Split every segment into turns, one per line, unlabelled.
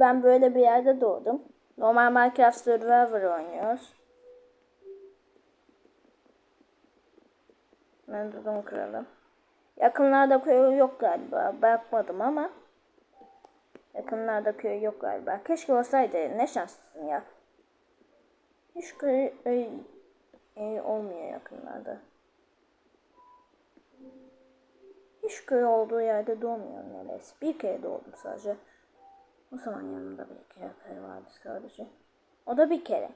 Ben böyle bir yerde doğdum. Normal Minecraft Survivor oynuyoruz. Ben dudum kıralım. Yakınlarda köy yok galiba. Bakmadım ama. Yakınlarda köy yok galiba. Keşke olsaydı. Ne şanslısın ya. Hiç köy öy, öy olmuyor yakınlarda. Hiç köy olduğu yerde doğmuyorum neredeyse. Bir kere doğdum sadece. O zaman yanımda bir kere vardı sadece. O da bir kere.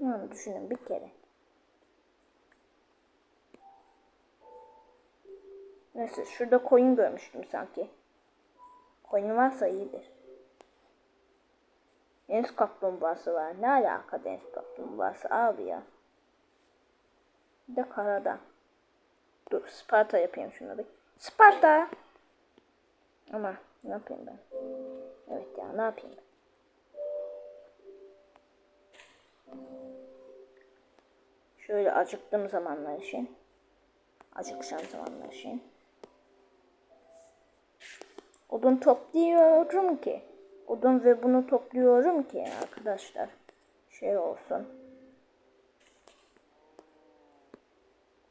Yani düşünün bir kere. Neyse şurada koyun görmüştüm sanki. Koyun varsa iyidir. Deniz kaplumbağası var. Ne alaka deniz kaplumbağası abi ya. Bir de karada. Dur Sparta yapayım şunu bir. Sparta! Ama ne yapayım ben? Evet ya ne yapayım? Şöyle acıktığım zamanlar için. Acıkacağım zamanlar için. Odun topluyorum ki. Odun ve bunu topluyorum ki arkadaşlar. Şey olsun.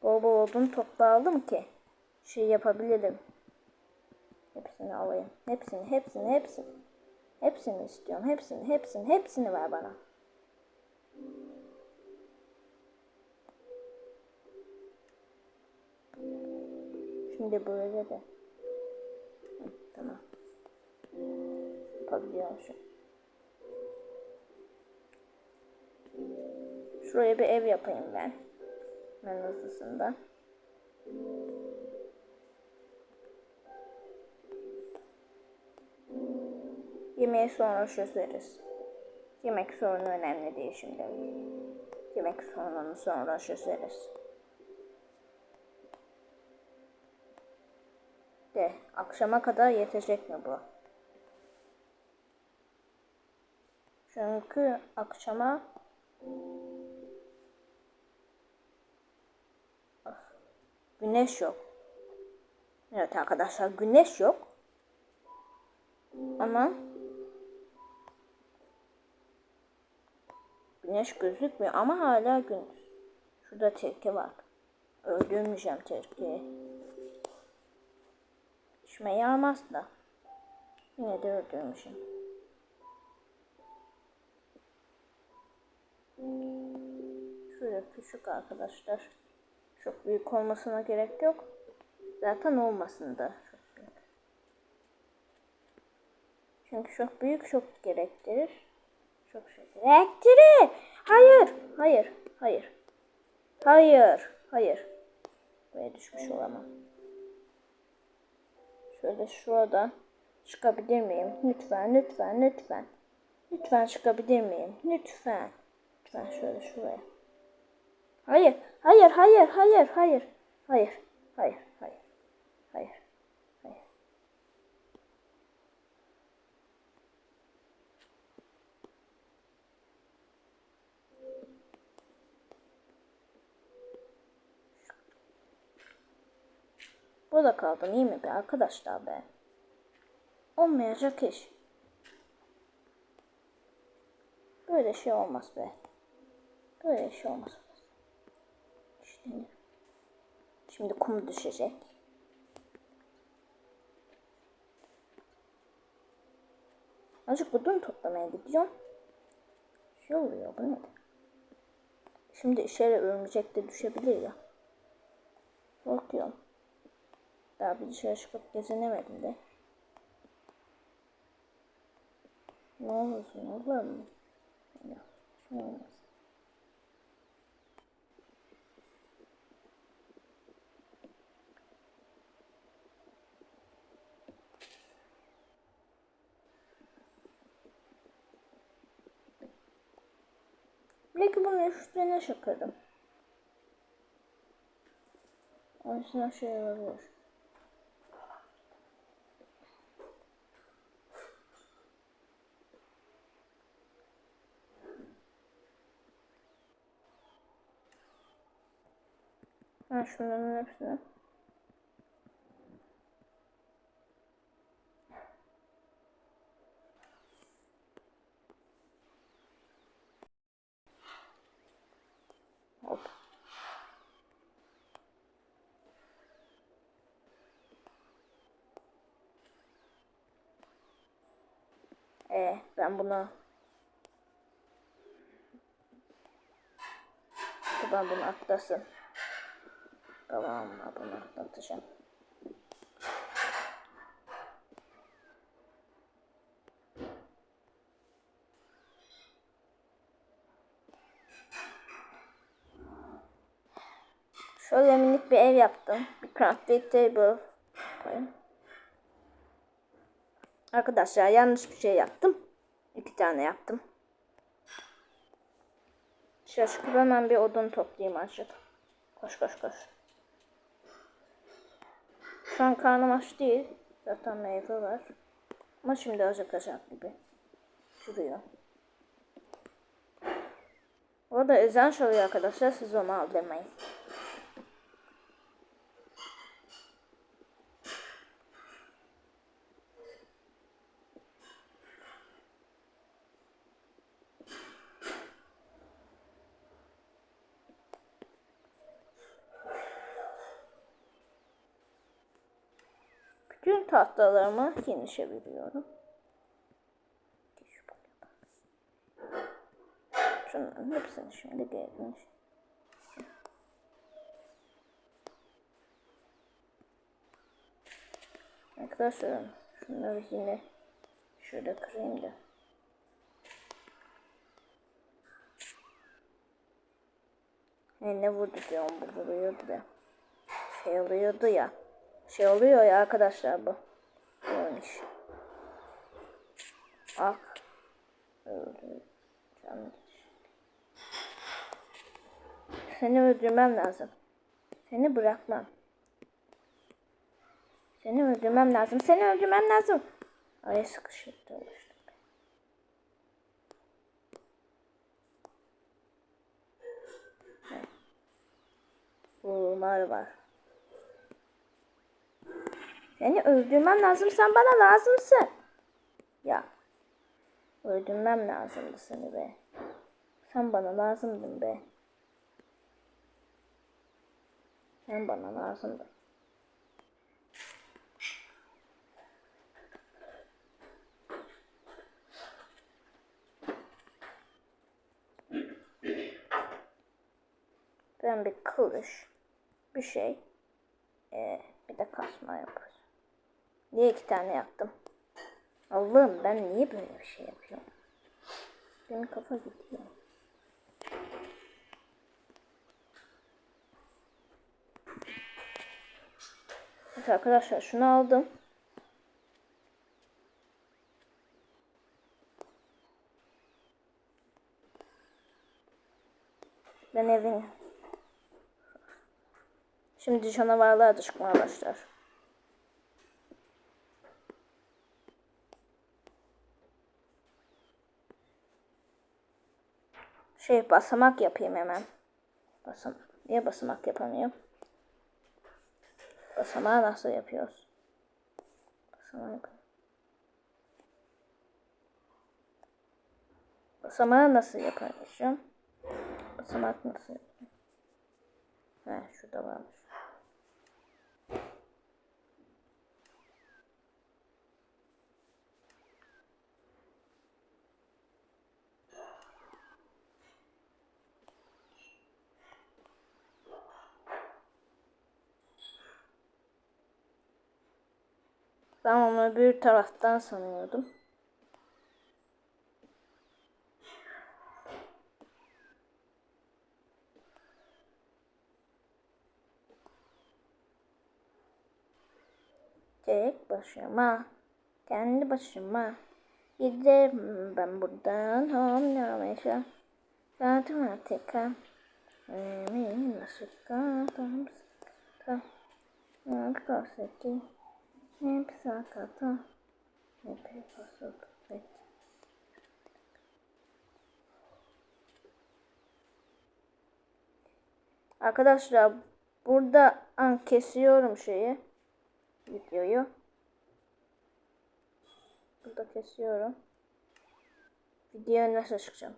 Bol bol odun toplayalım ki. Şey yapabilirim. Hepsini alayım. Hepsini, hepsini, hepsini. Hepsini istiyorum. Hepsini, hepsini, hepsini ver bana. Şimdi böyle de. Tamam. Yapabiliyormuşum. Şuraya bir ev yapayım ben. En hızlısında. Yemeği sonra çözeriz. Yemek sorunu önemli değil şimdi. Yemek sorununu sonra çözeriz. De akşama kadar yetecek mi bu? Çünkü akşama Ah, güneş yok. Evet arkadaşlar güneş yok. Ama güneş gözükmüyor ama hala gündüz. Şurada tilki var. Öldürmeyeceğim tilkiyi. İşime yaramaz da. Yine de öldürmüşüm. Şöyle küçük arkadaşlar. Çok büyük olmasına gerek yok. Zaten olmasın da. Çünkü çok büyük çok gerektirir. Çok şey gerektirir. Hayır, hayır, hayır. Hayır, hayır. Buraya düşmüş olamam. Şöyle şuradan çıkabilir miyim? Lütfen, lütfen, lütfen. Lütfen çıkabilir miyim? Lütfen. Lütfen şöyle şuraya. Hayır, hayır, hayır. Hayır, hayır, hayır. Hayır. Hayır. Burada kaldım iyi mi be arkadaşlar be? Olmayacak iş. Böyle şey olmaz be. Böyle şey olmaz. Şimdi, şimdi kum düşecek. Azıcık odun toplamaya gidiyorum. Şey oluyor bu ne? Şimdi içeri örümcek de düşebilir ya. Korkuyorum. Daha bir dışarı çıkıp gezinemedim de. Ne olursun olur mu? Ya, şey olmaz. Belki bunu üstüne şakarım. Aslında şey olabilir. Ha şunların hepsini. Ee, ben buna ben bunu atlasın. Babamla bunu atlatacağım. Şöyle minik bir ev yaptım. Bir crafting table yapayım. Arkadaşlar yanlış bir şey yaptım. İki tane yaptım. Şaşkın hemen bir odun toplayayım azıcık. Koş koş koş. Şu an karnım aç değil. Zaten meyve var. Ama şimdi acıkacak gibi. Duruyor. O da ezan çalıyor arkadaşlar. Siz onu aldırmayın. Bütün tahtalarımı yeni çeviriyorum. Şunların hepsini şimdi gelin. Arkadaşlar şunları yine şöyle kırayım da. Hey, ne vurdu diyorum bu vuruyordu da. Şey oluyordu ya. Şey oluyor ya arkadaşlar bu. Olmuş. Ak. Seni öldürmem lazım. Seni bırakmam. Seni öldürmem lazım. Seni öldürmem lazım. Ay sıkışıp oluştum. Bunlar var. Seni öldürmem lazım. Sen bana lazımsın. Ya. Öldürmem lazımdı seni be. Sen bana lazımdın be. Sen bana lazımdın. Ben bir kılıç, bir şey, ee, bir de kasma yaparız. Niye iki tane yaptım? Allah'ım ben niye böyle bir şey yapıyorum? Benim kafa gidiyor. Evet arkadaşlar şunu aldım. Ben evin. Şimdi canavarlar da çıkmaya başlar. Şey basamak yapayım hemen. Basamak. Niye basamak yapamıyorum? Basamağı nasıl yapıyoruz? Basamak. Basamağı nasıl yapacağım? Basamak nasıl yapacağım? He şurada varmış. Ben onu bir taraftan sanıyordum. Tek başıma, kendi başıma giderim ben buradan hamlamışa. Zaten artık emin nasıl kaldım. Tam, tam, tam, hep sakata. Hep sakata. Arkadaşlar burada an kesiyorum şeyi. Videoyu. Burada kesiyorum. Videoya nasıl çıkacağım?